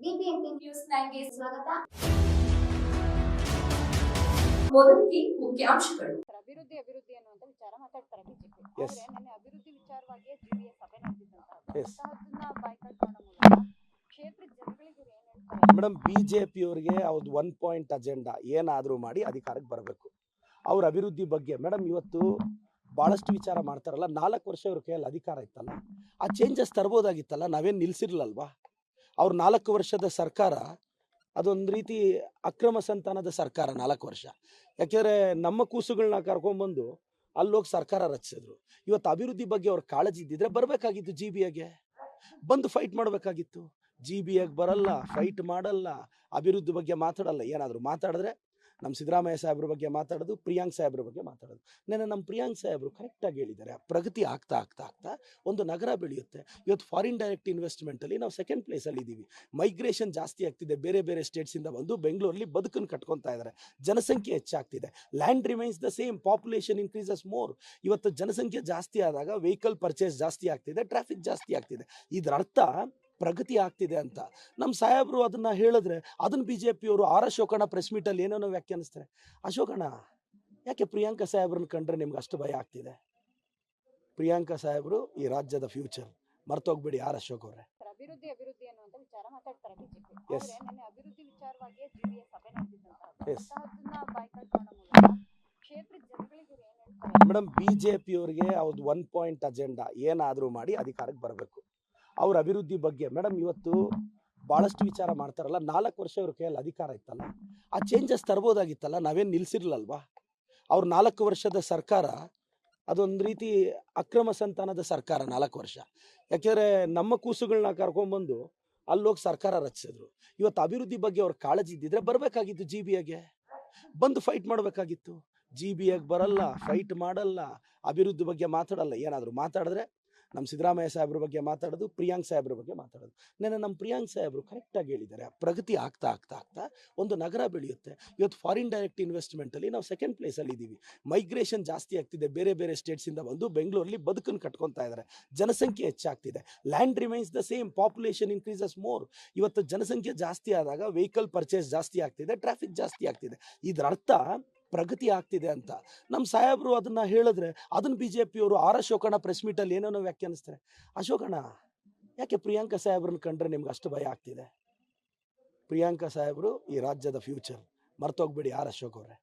BBMP news ನೈನ್ಗೆ ಸ್ವಾಗತ. ಮೊದಲಿಗೆ ಮುಖ್ಯಾಂಶಗಳು ಅಭಿವೃದ್ಧಿ ಅಭಿವೃದ್ಧಿ ಅನ್ನುವಂತ ವಿಚಾರ ಮಾತಾಡ್ತಾರೆ ಬಿಜೆಪಿ ಅಭಿವೃದ್ಧಿ ವಿಚಾರವಾಗಿ ಜೆಡಿಎಸ್ ಸಭೆ ನಡೆದಿದ್ದಂತ Yes. ಅದನ್ನ ಬಾಯ್ಕಾಟ್ ಮಾಡೋ ಮೂಲಕ ಕ್ಷೇತ್ರ ಜನಗಳಿಗೆ ಏನ್ ಹೇಳ್ತಾರೆ? ಮೇಡಮ್ ಬಿ ಜೆ ಪಿಯವರಿಗೆ ಅವ್ರದ್ದು ಒನ್ ಪಾಯಿಂಟ್ ಅಜೆಂಡಾ ಏನಾದರೂ ಮಾಡಿ ಅಧಿಕಾರಕ್ಕೆ ಬರಬೇಕು. ಅವ್ರ ಅಭಿವೃದ್ಧಿ ಬಗ್ಗೆ ಮೇಡಮ್ ಇವತ್ತು ಭಾಳಷ್ಟು ವಿಚಾರ ಮಾಡ್ತಾರಲ್ಲ ನಾಲ್ಕು ವರ್ಷ ಅವ್ರ ಕೈಯಲ್ಲಿ ಅಧಿಕಾರ ಇತ್ತಲ್ಲ. ಆ ಚೇಂಜಸ್ ತರ್ಬೋದಾಗಿತ್ತಲ್ಲ ನಾವೇನು ನಿಲ್ಸಿರ್ಲಲ್ವಾ? ಅವ್ರ ನಾಲ್ಕು ವರ್ಷದ ಸರ್ಕಾರ ಅದೊಂದು ರೀತಿ ಅಕ್ರಮ ಸಂತಾನದ ಸರ್ಕಾರ ನಾಲ್ಕು ವರ್ಷ. ಯಾಕೆಂದರೆ ನಮ್ಮ ಕೂಸುಗಳನ್ನ ಕರ್ಕೊಂಬಂದು ಅಲ್ಲೋಗಿ ಸರ್ಕಾರ ರಚಿಸಿದ್ರು. ಇವತ್ತು ಅಭಿವೃದ್ಧಿ ಬಗ್ಗೆ ಅವ್ರ ಕಾಳಜಿ ಇದ್ದಿದ್ರೆ ಬರಬೇಕಾಗಿತ್ತು ಜಿ ಬಿ ಬಂದು ಫೈಟ್ ಮಾಡಬೇಕಾಗಿತ್ತು. ಜಿ ಬಿ ಎಗೆ ಬರಲ್ಲ ಫೈಟ್ ಮಾಡಲ್ಲ, ಅಭಿವೃದ್ಧಿ ಬಗ್ಗೆ ಮಾತಾಡಲ್ಲ. ಏನಾದರೂ ಮಾತಾಡಿದ್ರೆ ನಮ್ಮ ಸಿದ್ದರಾಮಯ್ಯ ಸಾಹೇಬ್ರ ಬಗ್ಗೆ ಮಾತಾಡೋದು, ಪ್ರಿಯಾಂಕ್ ಸಾಹೇಬ್ರ ಬಗ್ಗೆ ಮಾತಾಡೋದು. ನೆನ್ನೆ ನಮ್ಮ ಪ್ರಿಯಾಂಕ್ ಸಾಹೇಬ್ರು ಕರೆಕ್ಟಾಗಿ ಹೇಳಿದ್ದಾರೆ. ಪ್ರಗತಿ ಆಗ್ತಾ ಆಗ್ತಾ ಆಗ್ತಾ ಒಂದು ನಗರ ಬೆಳೆಯುತ್ತೆ. ಇವತ್ತು ಫಾರಿನ್ ಡೈರೆಕ್ಟ್ ಇನ್ವೆಸ್ಟ್ಮೆಂಟಲ್ಲಿ ನಾವು ಸೆಕೆಂಡ್ ಪ್ಲೇಸಲ್ಲಿ ಇದ್ದೀವಿ ಮೈಗ್ರೇಷನ್ ಜಾಸ್ತಿ ಆಗ್ತಿದೆ. ಬೇರೆ ಬೇರೆ ಸ್ಟೇಟ್ಸಿಂದ ಬಂದು ಬೆಂಗಳೂರಲ್ಲಿ ಬದುಕನ್ನು ಕಟ್ಕೊತಾ ಇದ್ದಾರೆ. ಜನಸಂಖ್ಯೆ ಹೆಚ್ಚಾಗ್ತಿದೆ. Land remains the same population increases more ಇವತ್ತು ಜನಸಂಖ್ಯೆ ಜಾಸ್ತಿ ಆದಾಗ ವೆಹಿಕಲ್ ಪರ್ಚೇಸ್ ಜಾಸ್ತಿ ಆಗ್ತಿದೆ. ಟ್ರಾಫಿಕ್ ಜಾಸ್ತಿ ಆಗ್ತಿದೆ. ಇದರ ಅರ್ಥ ಪ್ರಗತಿ ಆಗ್ತಿದೆ ಅಂತ. ನಮ್ಮ ಸಾಹೇಬರು ಅದನ್ನ ಹೇಳಿದ್ರೆ ಅದನ್ನ ಬಿ ಜೆ ಪಿಯವರು ಆರ್ ಅಶೋಕಣ್ಣ ಪ್ರೆಸ್ ಮೀಟಲ್ಲಿ ಏನೇನೋ ವ್ಯಾಖ್ಯಾನಿಸ್ತಾರೆ. ಅಶೋಕಣ್ಣ ಯಾಕೆ ಪ್ರಿಯಾಂಕಾ ಸಾಹೇಬ್ರನ್ನ ಕಂಡ್ರೆ ನಿಮ್ಗೆ ಅಷ್ಟು ಭಯ ಆಗ್ತಿದೆ? ಪ್ರಿಯಾಂಕಾ ಸಾಹೇಬರು ಈ ರಾಜ್ಯದ ಫ್ಯೂಚರ್ ಮರ್ತೋಗ್ಬೇಡಿ ಆರ್ ಅಶೋಕ್ ಅವರೇ. ಏನ್ ಹೇಳ್ತಾರೆ? ಮೇಡಮ್ ಬಿ ಜೆ ಪಿಯವ್ರಿಗೆ ಅವ್ರದ್ದು ಒನ್ ಪಾಯಿಂಟ್ ಅಜೆಂಡಾ ಏನಾದರೂ ಮಾಡಿ ಅಧಿಕಾರಕ್ಕೆ ಬರಬೇಕು. ಅವ್ರ ಅಭಿವೃದ್ಧಿ ಬಗ್ಗೆ. ಮೇಡಮ್, ಇವತ್ತು ಭಾಳಷ್ಟು ವಿಚಾರ ಮಾಡ್ತಾರಲ್ಲ, ನಾಲ್ಕು ವರ್ಷ ಅವ್ರ ಕೈಯಲ್ಲಿ ಅಧಿಕಾರ ಇತ್ತಲ್ಲ, ಆ ಚೇಂಜಸ್ ತರ್ಬೋದಾಗಿತ್ತಲ್ಲ, ನಾವೇನು ನಿಲ್ಲಿಸಿರ್ಲಲ್ವಾ ಅವ್ರ ನಾಲ್ಕು ವರ್ಷದ ಸರ್ಕಾರ, ಅದೊಂದು ರೀತಿ ಅಕ್ರಮ ಸಂತಾನದ ಸರ್ಕಾರ ನಾಲ್ಕು ವರ್ಷ. ಯಾಕೆಂದರೆ ನಮ್ಮ ಕೂಸುಗಳನ್ನ ಕರ್ಕೊಂಬಂದು ಅಲ್ಲೋಗಿ ಸರ್ಕಾರ ರಚಿಸಿದ್ರು. ಇವತ್ತು ಅಭಿವೃದ್ಧಿ ಬಗ್ಗೆ ಅವ್ರ ಕಾಳಜಿ ಇದ್ದಿದ್ರೆ ಬರಬೇಕಾಗಿತ್ತು ಜಿ ಬಿ ಬಂದು ಫೈಟ್ ಮಾಡಬೇಕಾಗಿತ್ತು. ಜಿ ಬಿ ಎಗ್ ಬರಲ್ಲ ಫೈಟ್ ಮಾಡಲ್ಲ, ಅಭಿವೃದ್ಧಿ ಬಗ್ಗೆ ಮಾತಾಡಲ್ಲ. ಏನಾದರೂ ಮಾತಾಡಿದ್ರೆ ನಮ್ಮ ಸಿದ್ದರಾಮಯ್ಯ ಸಾಹೇಬ್ರ ಬಗ್ಗೆ ಮಾತಾಡೋದು, ಪ್ರಿಯಾಂಕ್ ಸಾಹೇಬ್ರ ಬಗ್ಗೆ ಮಾತಾಡೋದು. ನೆನ್ನೆ ನಮ್ಮ ಪ್ರಿಯಾಂಕ್ ಸಾಹೇಬ್ರು ಕರೆಕ್ಟಾಗಿ ಹೇಳಿದ್ದಾರೆ. ಪ್ರಗತಿ ಆಗ್ತಾ ಆಗ್ತಾ ಆಗ್ತಾ ಒಂದು ನಗರ ಬೆಳೆಯುತ್ತೆ. ಇವತ್ತು ಫಾರಿನ್ ಡೈರೆಕ್ಟ್ ಇನ್ವೆಸ್ಟ್ಮೆಂಟಲ್ಲಿ ನಾವು ಸೆಕೆಂಡ್ ಪ್ಲೇಸಲ್ಲಿ ಇದ್ದೀವಿ ಮೈಗ್ರೇಷನ್ ಜಾಸ್ತಿ ಆಗ್ತಿದೆ. ಬೇರೆ ಬೇರೆ ಸ್ಟೇಟ್ಸಿಂದ ಬಂದು ಬೆಂಗಳೂರಲ್ಲಿ ಬದುಕನ್ನು ಕಟ್ಕೊತಾ ಇದ್ದಾರೆ ಜನಸಂಖ್ಯೆ ಹೆಚ್ಚಾಗ್ತಿದೆ. Land remains the same population increases more ಇವತ್ತು ಜನಸಂಖ್ಯೆ ಜಾಸ್ತಿ ಆದಾಗ ವೆಹಿಕಲ್ ಪರ್ಚೇಸ್ ಜಾಸ್ತಿ ಆಗ್ತಿದೆ. ಟ್ರಾಫಿಕ್ ಜಾಸ್ತಿ ಆಗ್ತಿದೆ. ಇದರ ಅರ್ಥ ಪ್ರಗತಿ ಆಗ್ತಿದೆ ಅಂತ. ನಮ್ಮ ಸಾಹೇಬರು ಅದನ್ನ ಹೇಳಿದ್ರೆ ಅದನ್ನು ಬಿ ಜೆ ಪಿಯವರು ಆರ್ ಅಶೋಕಣ್ಣ ಪ್ರೆಸ್ ಮೀಟಲ್ಲಿ ಏನೇನೋ ವ್ಯಾಖ್ಯಾನಿಸ್ತಾರೆ. ಅಶೋಕಣ್ಣ, ಯಾಕೆ ಪ್ರಿಯಾಂಕಾ ಸಾಹೇಬ್ರನ್ನ ಕಂಡ್ರೆ ನಿಮ್ಗೆ ಅಷ್ಟು ಭಯ ಆಗ್ತಿದೆ? ಪ್ರಿಯಾಂಕಾ ಸಾಹೇಬರು ಈ ರಾಜ್ಯದ ಫ್ಯೂಚರ್ ಮರ್ತೋಗ್ಬೇಡಿ ಆರ್ ಅಶೋಕ್ ಅವರೇ.